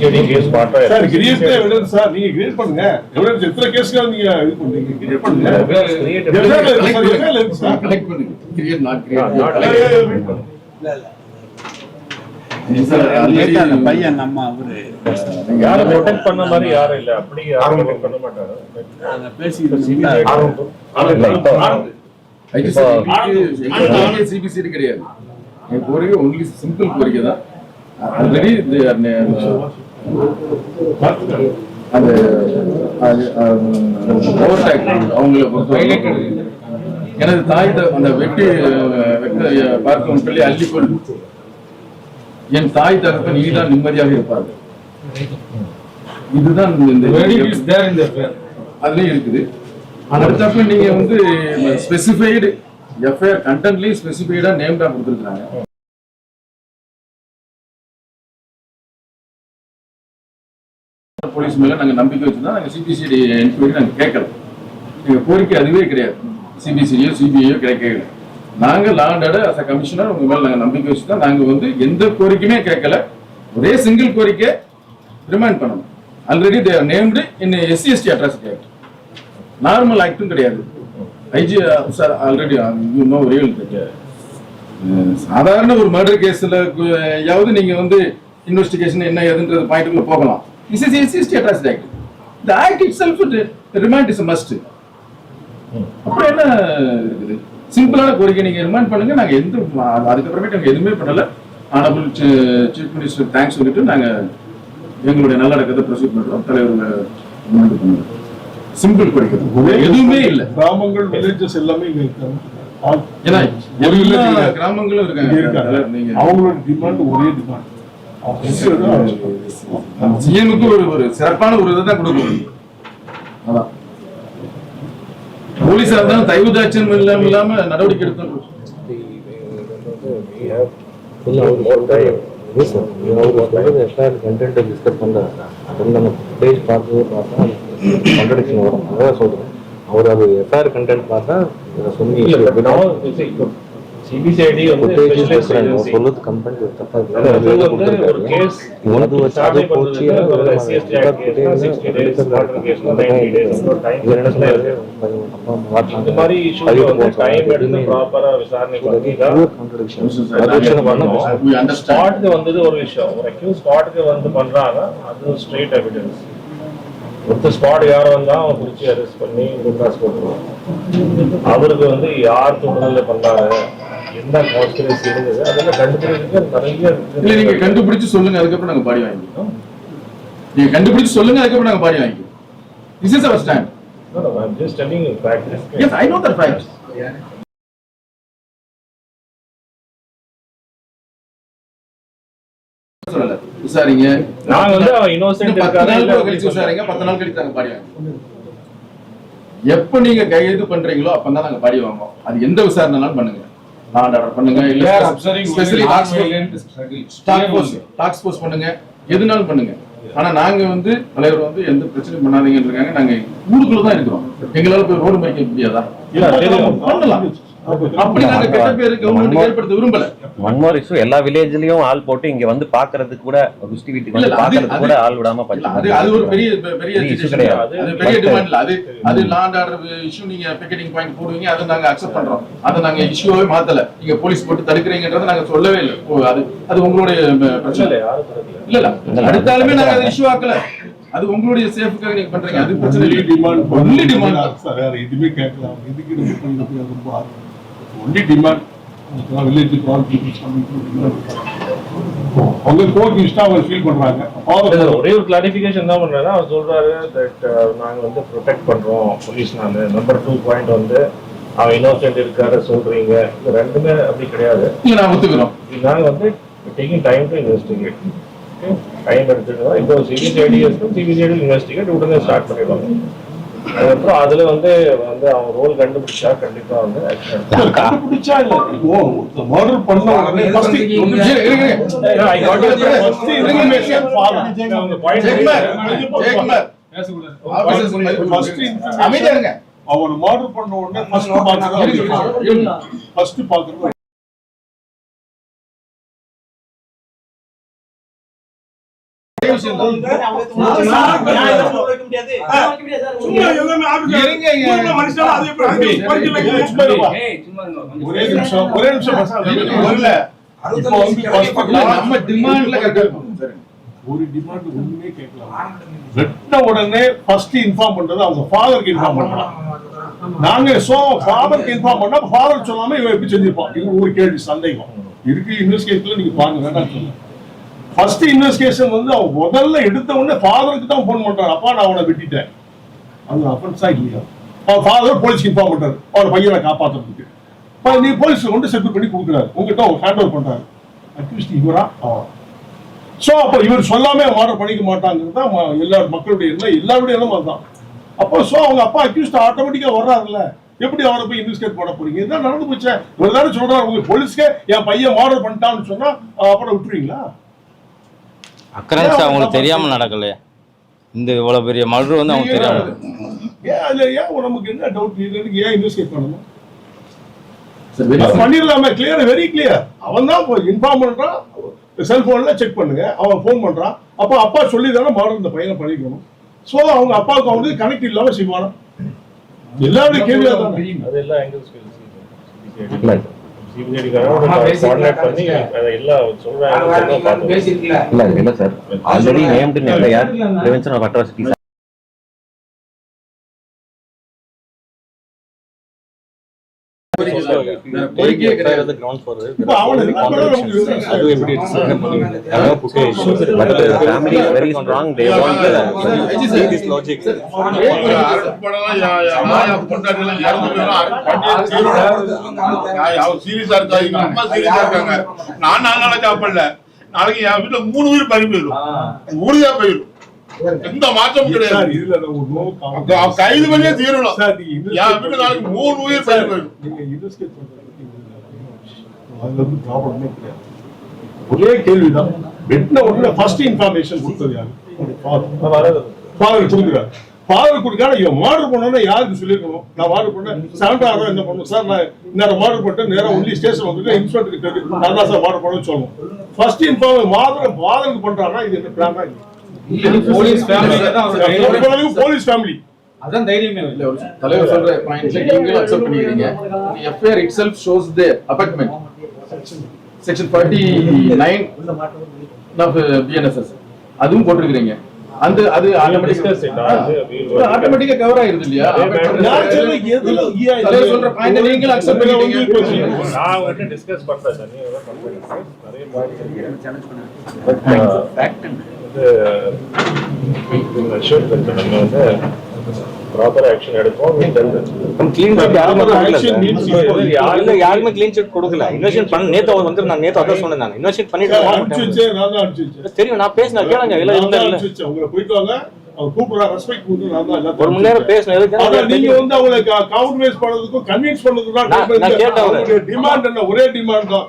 CBCID case sir create evidence sir நீங்க create பண்ணுங்க evidence எத்தனை நீங்க இது பண்றீங்க கிரியேட் பண்ணுங்க? கலெக்ட் கிரியேட் நாட் கிரியேட் பையன் நம்ம அவரு யாரும் ப்ரொடெக்ட் பண்ண மாதிரி யாரும் இல்ல அப்படி யாரும் பண்ண பேசிக்கிட்டு CBCID இருந்தா, சிபிசிடி கிடையாது என் கோரிக்கை ஒன்லி சிம்பிள் கோரிக்கை தான் ஆல்ரெடி அந்த அவங்கள எனது தாய் அந்த வெட்டி வெட்ட பார்க்கும் சொல்லி அள்ளிக்கொள் என் தாய் தகப்பன் நீதான் நிம்மதியாக இருப்பார்கள். இதுதான் இந்த அதுலயும் இருக்குது. அடுத்தப்ப நீங்க வந்து ஸ்பெசிஃபைடு எஃப்ஐஆர் கண்டென்ட்லயும் ஸ்பெசிஃபைடா நேம்டா கொடுத்துருக்காங்க ஆஃபீஸ் மேல நாங்க நம்பிக்கை வச்சுதான் நாங்கள் சிபிசிடி என்கொயரி நாங்க கேட்கல எங்க கோரிக்கை அதுவே கிடையாது. சிபிசிடியோ சிபிஐயோ கிடைக்கல நாங்க லாண்டட அஸ் அ கமிஷனர் உங்கள் மேலே நாங்க நம்பிக்கை வச்சு தான் நாங்க வந்து எந்த கோரிக்கையுமே கேட்கல. ஒரே சிங்கிள் கோரிக்கை ரிமைண்ட் பண்ணணும். Already there named in SC ST atrocity act normal ஆக்டும் கிடையாது. IG sir already you know real சாதாரண ஒரு மர்டர் கேஸ்ல யாவது நீங்க வந்து இன்வெஸ்டிகேஷன் என்ன ஏதுன்றது பாயிண்ட்டுக்குள்ள போகலாம். Is is SC ST atrocity act the act itself remind is must அப்புறம் என்ன? இருக்குது சிம்பிளான கோரிக்கை நீங்க ரிமைண்ட் பண்ணுங்க. நாங்க எந்த அதுக்கப்புறமேட்டு நாங்க எதுவுமே பண்ணல. ஆனபிள் சீஃப் மினிஸ்டர் தேங்க்ஸ் சொல்லிட்டு நாங்க எங்களுடைய நல்லடக்கத்தை ப்ரொசீட் பண்றோம். தலைவர் ரிமைண்ட் பண்ணுங்க. சிம்பிள் கோரிக்கை. எதுவுமே இல்ல. கிராமங்கள் வில்லேஜஸ் எல்லாமே இங்க இருக்காங்க. ஏன்னா கிராமங்களும் இருக்காங்க. அவங்களோட டிமாண்ட் ஒரே டிமாண்ட் சிஎமுக்கு ஒரு ஒரு சிறப்பான ஒரு இதை தான் கொடுக்கும் அதான் போலீஸா இருந்தாலும் தயவு தாட்சியம் இல்லாம இல்லாம நடவடிக்கை எடுத்தோம் more time. அவர் எஃப்ஐஆர் கண்டென்ட் டிஸ்கஸ் பண்றாரு அதில் நம்ம பேஜ் பார்த்து கான்ட்ரடிக்ஷன் வரும் அதான் சொல்றேன் அவர் அது எஃப்ஐஆர் கண்டென்ட் பார்த்தா இதை சொல்லி இல்ல, but now, see, CBCID வந்து பேஜ் specialized பேசுறாங்க agency. சொல்லுது கம்பெனி தப்பா அது வந்து ஒரு case அது வச்சு அது starting போச்சு பண்றதுக்கு ஒரு SC, ST act case னா 60 days, murder case னா 90 days, இன்னொரு time இவர் என்ன எல்லாம் சொன்னாரு இருக்கு. இந்த மாதிரி வந்து எடுத்து விசாரணை பண்ணி தான். ஸ்பாட்க்கு வந்தது ஒரு விஷயம். ஒரு அக்யூஸ் வந்து பண்றாங்க. அது ஸ்ட்ரெயிட் எவிடன்ஸ் ஒருத்தர் ஸ்பாட் யார் வந்தா அவன் பிடிச்சி அரெஸ்ட் பண்ணி குண்டாஸ் போட்டுருவான். அவருக்கு வந்து யார் தூண்டுதல பண்ணாரு? என்ன கான்ஸ்பிரசி இருந்தது அதெல்லாம் கண்டுபிடிக்கிறதுக்கு நிறைய இல்ல நீங்க கண்டுபிடிச்சு சொல்லுங்க அதுக்கப்புறம் நாங்க பாடி வாங்கிக்கிறோம். நீங்க கண்டுபிடிச்சு சொல்லுங்க அதுக்கப்புறம் நாங்க பாடி வாங்கிக்கிறோம். This is our stand No, no, I'm just telling you fact. Yes I know that fact சொல்லல. விசாரிங்க. நாங்க வந்து அவன் இன்னும் பத்து நாள் கழிச்சு விசாரிங்க. பத்து நாள் கழிச்சு நாங்க பாடி வாங்குவோம் எப்ப நீங்க கைது பண்றீங்களோ அப்பதான் நாங்க பாடி வாங்குவோம். அது எந்த விசாரணைனாலும் பண்ணுங்க. நான் ஆர்டர் பண்ணுங்க. இல்ல ஸ்பெஷலி டாக்ஸ் போஸ்ட் டாக்ஸ் போஸ்ட் பண்ணுங்க. எதுனாலும் பண்ணுங்க. ஆனா நாங்க வந்து தலைவர் வந்து எந்த பிரச்சனையும் பண்ணாதீங்கன்னு இருக்காங்க. நாங்க ஊருக்குள்ள தான் இருக்கிறோம். எங்களால போய் ரோடு மறிக்க முடியாதா. பண்ணலாம். அப்படி நாங்க கெட்ட பேரு கவர்மெண்ட் ஏற்படுத்த விரும்பல. ஒன் மோர் இஷ்யூ எல்லா வில்லேஜ்லயும் ஆள் போட்டு இங்க வந்து பாக்குறதுக்கு கூட குஸ்தி வீட்டுக்கு வந்து பாக்குறதுக்கு கூட ஆள் விடாம அது அது ஒரு பெரிய பெரிய agitation கிடையாது. அது பெரிய டிமாண்ட் இல்ல. அது அது லா அண்ட் ஆர்டர் இஷ்யூ நீங்க பிக்கெட்டிங் பாயிண்ட் போடுவீங்க அதை நாங்க அக்செப்ட் பண்றோம். அதை நாங்க இஷ்யூவே மாத்தல. நீங்க போலீஸ் போட்டு தடுக்கிறீங்கன்றதை நாங்க சொல்லவே இல்லை. அது அது உங்களுடைய பிரச்சனை. இல்ல. இல்ல இல்ல அடுத்தாலுமே நாங்க அதை இஷ்யூ ஆக்கல. அது உங்களுடைய சேஃப்க்காக நீங்க பண்றீங்க. அது பிரச்சனை இல்லை. டிமாண்ட் ஒன்லி டிமாண்ட் சார் வேற எதுவுமே கேட்கலாம் இதுக்கு ரொம்ப ஒன்லி டிமாண்ட் வில்லேஜ் கோர்ட் இஷ்டம் அவங்க ஃபீல் பண்றாங்க. ஒரே ஒரு கிளாரிபிகேஷன் தான் பண்றேன்னா அவர் சொல்றாரு தட் நாங்க வந்து ப்ரொடெக்ட் பண்றோம் போலீஸ்னால நம்பர் டூ பாயிண்ட் வந்து அவன் இன்னோசென்ட் இருக்காரு சொல்றீங்க. ரெண்டுமே அப்படி கிடையாது. நான் ஒத்துக்கிறோம். நாங்க வந்து taking time to investigate time எடுத்துட்டு தான் இப்போ சிபிசிஐடி இருக்கும் சிபிசிஐடி இன்வெஸ்டிகேட் உடனே ஸ்டார்ட் பண்ணிடுவாங்க. அதுக்கப்புறம் அதுல வந்து வந்து அவங்க ரோல் கண்டுபிடிச்சா கண்டிப்பா வந்து. கண்டுபிடிச்சா இல்ல? ஓ மர்டர் பண்ண உடனே first ஒரு நிமிஷம் இருங்க, இருங்க. Yeah, ஒரே நிமிஷம் ஒரே நிமிஷம் பசங்க. வரல. இப்போ வந்து first இல்ல, நம்ம டிமாண்ட்ல கரெக்டா இருக்கும் சரி. ஒரு டிமாண்ட் ஒண்ணுமே கேட்கலாம் வெட்ட உடனே ஃபர்ஸ்ட் இன்ஃபார்ம் பண்றது அவங்க ஃபாதருக்கு இன்ஃபார்ம் பண்றாங்க நாங்க சோ ஃபாதருக்கு இன்ஃபார்ம் பண்ணா ஃபாதர் சொல்லாம இவன் எப்படி செஞ்சிருப்பான் இது ஒரு கேள்வி சந்தேகம். இருக்கு இன்வெஸ்டிகேஷன்ல நீங்க பாருங்க வேண்டாம் சொல்லுங்க. ஃபர்ஸ்ட் இன்வெஸ்டிகேஷன் வந்து அவன் முதல்ல எடுத்த உடனே ஃபாதருக்கு தான் ஃபோன் பண்றாரு அப்பா நான் அவனை வெட்டிட்டேன். அது அஃபென்ஸா இல்லையா? அவன் ஃபாதர் போலீஸ்க்கு இன்ஃபார்ம் பண்றாரு. அவன் பையனை காப்பாத்துறதுக்கு. இப்போ நீ போலீஸ் கொண்டு செட்டில் பண்ணி கொடுக்குறாரு. உங்ககிட்ட அவங்க ஹேண்ட் ஓவர் பண்றாரு அட்லீஸ்ட் இவரா? அவன் சோ அப்போ இவர் சொல்லாமே ஆர்டர் பண்ணிக்க மாட்டாங்கிறது தான் ம- எல்லா மக்களுடைய எண்ணம். எல்லாருடைய எண்ணம் அதுதான். அப்போ ஸோ அவங்க அப்பா அக்யூஸ்ட் ஆட்டோமேட்டிக்காக வர்றாருல்ல. எப்படி அவரை போய் இன்வெஸ்டிகேட் பண்ண போறீங்க? இதுதான் நடந்து போச்சேன் இவர் தானே சொல்றாரு உங்க போலீஸ்க்கே என் பையன் ஆர்டர் பண்ணிட்டான்னு சொன்னா அப்புறம் விட்டுருவீங்களா? அக்கரன்ஸ் அவங்களுக்கு தெரியாம நடக்கலையே. இந்த இவ்வளவு பெரிய மர்டர் வந்து அவங்க தெரியாம ஏன் அதுல ஏன் நமக்கு என்ன டவுட் இதுக்கு ஏன் இன்வெஸ்டிகேட் பண்ணணும். பண்ணிடலாமே கிளியர் வெரி கிளியர் அவன் தான் இன்ஃபார்ம் பண்றான் செல்போன்ல செக் பண்ணுங்க அவன் ஃபோன் பண்றான். அப்ப அப்பா சொல்லி தானே மாடல் இந்த பையனை பண்ணிக்கணும் சோ அவங்க அப்பாவுக்கு அவங்க கனெக்ட் இல்லாம செய்வானா எல்லாருடைய கேள்வியா தானே இல்ல இல்ல sir already named FIR prevention of atrocities நான் நாலு நாளா சாப்பிடல. நாளைக்கு என் வீட்டுல மூணு உயிர் பறி போயிடும். உறுதியா போயிடும் எந்த மாற்றமும் சார், கிடையாது கைது பண்ணியே தீரணும். நாளைக்கு மூணு உயிர் அதுல இருந்து ப்ராப்ளமே கிடையாது. ஒரே கேள்விதான். வெட்டின உடனே ஃபர்ஸ்ட் இன்ஃபர்மேஷன் கொடுத்தது யாரு? ஃபாதர் கொடுக்குறாரு ஃபாதர் கொடுக்காத இவன் மாடல் பண்ணோன்னா யாருக்கு சொல்லியிருக்கணும்? நான் மாடல் பண்ணேன். செவன்டா ஆறு என்ன பண்ணணும்? சார் நான் நேரம் மாடல் பண்ணிட்டு நேரம் ஒன்லி ஸ்டேஷன் வந்துட்டு இன்ஸ்பெக்டர் கிட்ட நான் தான் சார் மாடல் பண்ணணும்னு சொல்லணும். ஃபர்ஸ்ட் இன்ஃபார்ம் மாதம் ஃபாதருக்கு பண்றாருன்னா இது என்ன பிளானா போலீஸ் ஃபேமிலியில தான் அவர் போலீஸ் ஃபேமிலி அதான் தைரியமே இல்ல. தலைவர் சொல்ற பாயிண்ட்ல நீங்களும் அக்செப்ட் பண்ணிக்கிறீங்க. FIR itself shows the apartment section forty nine of BNSS அதுவும் போட்டிருக்கிறீங்க. அந்த அது ஆட்டோமேட்டிக்கா கவர் ஆயிருது இல்லையா? நான் எதுல தலைவர் சொல்ற பாயிண்ட் அக்செப்ட் நான் டிஸ்கஸ் நம்ம வந்து ப்ராப்பர் ஆக்ஷன் எடுப்போம் sheet யாருமே clean sheet கொடுக்கல. இன்வெஸ்ட் பண்ண நேத்து அவர் வந்து நான் நேத்து அதான் சொன்னேன் நான். இன்வெஸ்ட் பண்ணிட்டு நான் தெரியும் பேசினேன். கேளுங்க இல்ல. இருந்தா உங்களை போயிட்டு வாங்க ஒரு மணி நேரம் ஆனா நீங்க வந்து அவங்களை கவுன்வேஸ் பண்ணதுக்கும் கன்வின்ஸ் என்ன? ஒரே டிமாண்ட் தான்.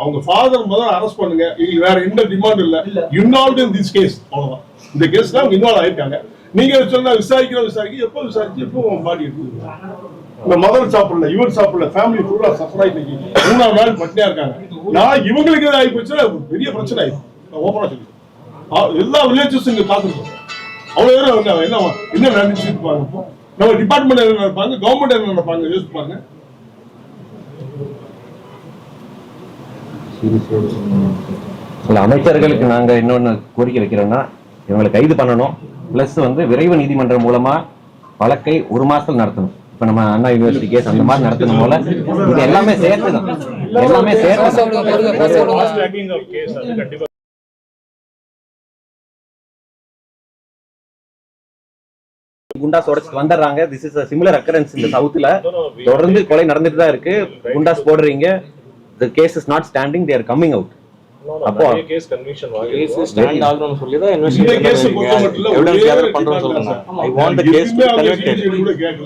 அவங்க ஃபாதர் முதல்ல அரெஸ்ட் பண்ணுங்க. இது வேற எந்த டிமாண்ட் இல்ல. இன்வால்வ் இன் திஸ் கேஸ் அவ்வளவுதான். இந்த கேஸ் தான் இன்வால்வ் ஆயிருக்காங்க. நீங்க சொன்னா விசாரிக்கிற விசாரிக்க எப்போ விசாரிச்சு எப்போ பாடி எடுத்து இந்த மதர் சாப்பிடல இவர் சாப்பிடல ஃபேமிலி ஃபுல்லா சஃபர் ஆயிட்டு மூணாவது நாள் பட்டினியா இருக்காங்க. நான் இவங்களுக்கு ஏதாவது ஆகி போச்சுன்னா பெரிய பிரச்சனை ஆயிடும். ஓப்பனா சொல்லி எல்லா வில்லேஜஸ் இங்க பாத்துருக்கோம் அவ்வளவு பேரும் என்ன என்ன இப்போ? நம்ம டிபார்ட்மெண்ட் என்ன நினைப்பாங்க கவர்மெண்ட் என்ன நினைப்பாங்க யோசிச்சு இல்ல அமைச்சர்களுக்கு நாங்க இன்னொன்னு கோரிக்கை வைக்கிறோம்னா இவங்களை கைது பண்ணணும். ப்ளஸ் வந்து விரைவு நீதிமன்றம் மூலமா வழக்கை ஒரு மாதத்தில் நடத்தணும். இப்ப நம்ம அண்ணா யூனிவர்சிட்டி கேஸ் அந்த மாதிரி நடத்தணும் போல இது எல்லாமே சேர்த்து தான் எல்லாமே சேர்த்து குண்டாஸ் உடைச்சிட்டு வந்துடுறாங்க. திஸ் இஸ் சிமிலர் அக்கரன்ஸ் இந்த சவுத்துல தொடர்ந்து கொலை நடந்துட்டு தான் இருக்கு. குண்டாஸ் போடுறீங்க. The case is not standing there coming out No, no, அப்போ- கேஸ் கன்விக்ஷன் கேஸ் ஸ்டாண்ட் ஆகணும்னு சொல்லி தான் கேஸ் எவிடன்ஸ் கேதர் பண்றோம்னு I. Want the case to convicted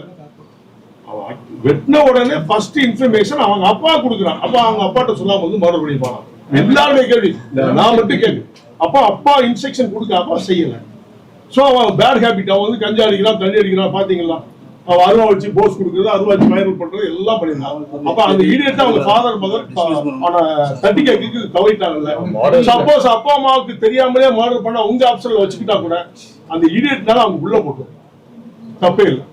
வெட்டின உடனே ஃபர்ஸ்ட் இன்ஃபர்மேஷன் அவங்க அப்பா கொடுக்குறான் அப்பா அவங்க அப்பாட்ட சொல்லாம வந்து மர்டர் பண்ணிப்பானா எல்லாருமே கேள்வி. நான் மட்டும் கேட்கு அப்பா அப்பா இன்ஸ்ட்ரக்ஷன் கொடுக்காம செய்யல. சோ அவன் பேட் ஹேபிட் அவன் வந்து கஞ்சா அடிக்கிறான் தண்ணி அடிக்கிறான் பாத்தீங்களா? அருவா வச்சு போஸ் கொடுக்குறது அருவா வச்சு வைரல் பண்றது எல்லாம் பண்ணிருந்தாங்க அப்ப அந்த ஈடியட் அவங்க ஃபாதர் மதர் தட்டி கேக்கு கவிட்டாங்கல்ல சப்போஸ் அப்பா அம்மாவுக்கு தெரியாமலே மர்டர் பண்ண உங்க ஆப்ஷன்ல வச்சுக்கிட்டா கூட அந்த ஈடியட்னால அவங்க உள்ள போட்டோம் தப்பே இல்லை.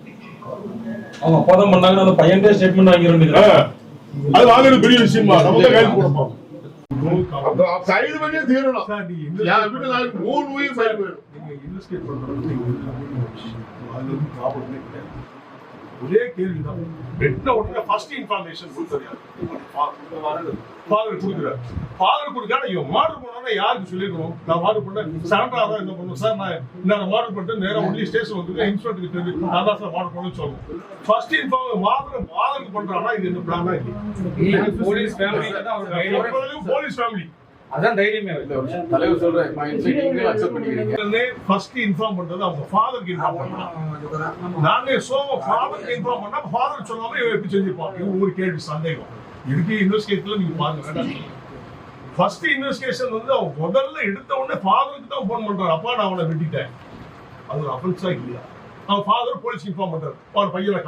அவங்க அப்பதான் பண்ணாங்க அந்த பையன் ஸ்டேட்மெண்ட் வாங்கிருந்தீங்க. அது வாங்குறது பெரிய விஷயமா? நம்ம தான் கொடுப்போம் அப்ப கைது பண்ணியே தீரணும். என் வீட்டுல மூணு உயிர் போயிடும். ஒரே கேள்விதான். வெட்டின உடனே ஃபர்ஸ்ட் இன்ஃபர்மேஷன் கொடுத்தது ஃபாதர் கொடுக்குறாரு. ஃபாதர் கொடுக்காம இவன் மாடல் பண்ணா யாருக்கு சொல்லிருக்கணும்? நான் மாடல் பண்ணேன். சரண்டரா தான் என்ன பண்ணுவோம் சார் நான் நான் மாடல் பண்ணிட்டு நேரா ஒன்லி ஸ்டேஷன் வந்து இன்ஸ்பெக்டருக்கு தெரிஞ்சு நான் தான் சார் மாடல் பண்ணு சொல்லணும் ஃபர்ஸ்ட் இன்ஃபார்ம் மாதம் மாதம் பண்றானா இது என்ன பிளானா இல்லை போலீஸ் தைரியம் போலீஸ் ஃபேமிலி அதான் தைரியமே. தலைவர் சொல்ற அக்செப்ட் பண்ணிக்கிறீங்க. ஃபர்ஸ்ட் இன்ஃபார்ம் பண்றது அவங்க ஃபாதருக்கு இன்ஃபார்ம் பண்ணலாம் நாங்க சோ ஃபாதருக்கு இன்ஃபார்ம் பண்ணா ஃபாதர் சொல்லாம இவன் எப்படி செஞ்சிருப்பான் இது ஒரு கேள்வி சந்தேகம். இதுக்கு இன்வெஸ்டிகேஷன்ல நீங்க பாருங்க வேண்டாம். ஃபர்ஸ்ட் இன்வெஸ்டிகேஷன் வந்து அவன் முதல்ல எடுத்த உடனே ஃபாதருக்கு தான் ஃபோன் பண்றான் அப்பா நான் அவனை வெட்டிட்டேன். அது ஒரு அஃபென்ஸா இல்லையா அவன் ஃபாதர் போலீஸ் இன்ஃபார்ம் பண்றாரு. அவன் பையனை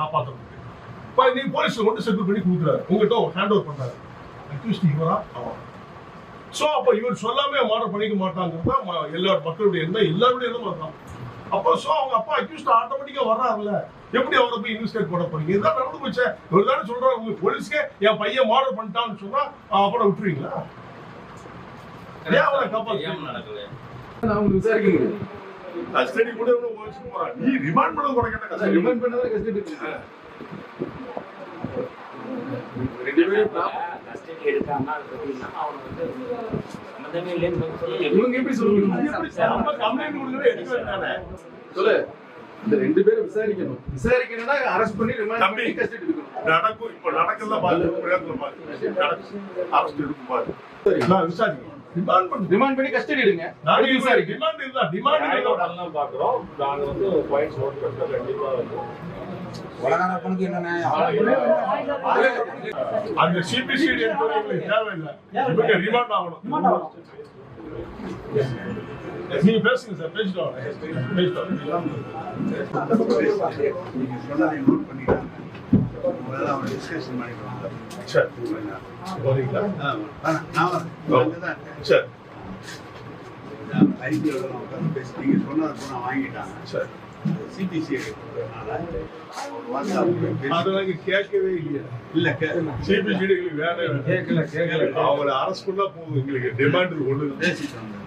இப்போ நீ போலீஸ்ல கொண்டு செட்டில் பண்ணி கொடுக்குறாரு. உங்ககிட்ட ஹேண்ட் ஓவர் பண்றாரு. அட்லீஸ்ட் இவரா அவன். சோ அப்ப இவர் சொல்லாம மாடல் பண்ணிக்க மாட்டாங்கிறது எல்லா மக்களுடைய எண்ணம் எல்லாருடைய எண்ணம் அதுதான். அப்போ சோ அவங்க அப்பா அக்யூஸ்ட் ஆட்டோமேட்டிக்கா வர்றாருல்ல. எப்படி அவரை போய் இன்வெஸ்டிகேட் பண்ண போறீங்க? இதுதான் நடந்து போச்சே. இவர் தானே சொல்றாரு உங்க போலீஸ்க்கே என் பையன் மாடல் பண்ணிட்டான்னு சொன்னா அப்புறம் விட்டுருவீங்களா? ஏன் அவனை காப்பாத்து நடக்கலையா? நான் உங்களுக்கு விசாரிக்க கஸ்டடி கூட இவ்வளவு போறான் நீ ரிமாண்ட் பண்ணது கஸ்டடி ரிமைண்ட் பண்ணதை கஸ்டடி ரெண்டு பேரும் கஸ்டடி எடுக்காம அது பார்த்தீங்கன்னா அவனை வந்து சம்மந்தமே இல்லைன்னு சொல்லி இவங்க எப்படி சொல்லுவீங்க சொல்லு. இந்த ரெண்டு பேரும் விசாரிக்கணும். விசாரிக்கணும்னா அரெஸ்ட் பண்ணி ரிமாண்ட். பண்ணி கஸ்டடி எடுக்கணும். நடக்கும். இப்ப நடக்கல பாரு பிரயத்னம் பாரு. அரஸ்ட் எடுக்கும் பாரு. சரி. நான் விசாரிக்கிறேன். ரிமாண்ட் பண்ணு. கஸ்டடி எடுங்க. நாளைக்கு விசாரிக்க டிமாண்ட் இருந்தா டிமாண்ட் எல்லாம் பாக்குறோம் நாங்க வந்து பாயிண்ட்ஸ் நோட் பண்ணி கண்டிப்பா வந்து அந்த சிபிசிடி தேவையில்லை இவங்க ரிமாண்ட் ஆகணும். நீங்க பேசுங்க சார் பேசிட்டு நீங்க சொன்னதை நோட் பண்ணிட்டாங்க டிஸ்கஷன் பண்ணிடுவாங்க சரி வரீங்களா? இருக்கேன். பேசி நீங்க சொன்னதை பூரா வாங்கிட்டாங்க சரி. சிபிசி அதெல்லாம் கேட்கவே இல்லையா. இல்ல சிபிசிடி வேலை கேட்கல கேட்கல அவங்கள அரெஸ்ட் பண்ணா போதும். எங்களுக்கு டிமாண்ட் ஒண்ணு பேசிட்டு வந்தேன்